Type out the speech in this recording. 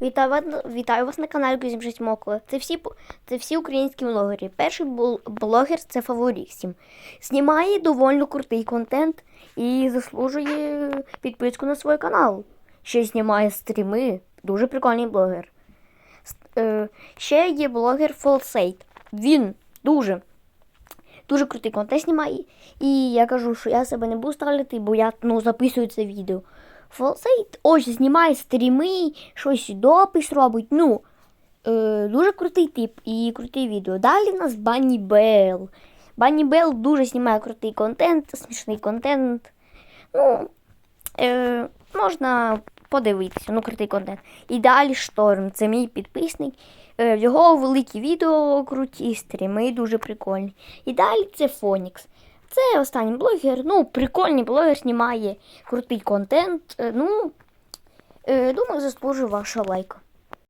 Вітаю вас, вітаю вас на каналі Кузімшить Мокли. Це всі, це всі українські блогери. Перший блогер це Фаворіксім. Знімає доволі крутий контент і заслужує підписку на свій канал. Ще знімає стріми. Дуже прикольний блогер. Е, ще є блогер Фолсейт. Він дуже, дуже крутий контент знімає. І я кажу, що я себе не буду ставити, бо я ну, записую це відео. Фолсейт ось знімає стріми, щось допис робить. Ну, е, дуже крутий тип і крутий відео. Далі в нас Банні Белл. Банні Белл дуже знімає крутий контент, смішний контент. Ну, е, можна подивитися, ну, крутий контент. І далі Шторм, це мій підписник. Е, його великі відео круті, стріми дуже прикольні. І далі це Фонікс. Це останній блогер. Ну, прикольний блогер знімає крутий контент. Е, ну, е, думаю, заслужив ваша лайка.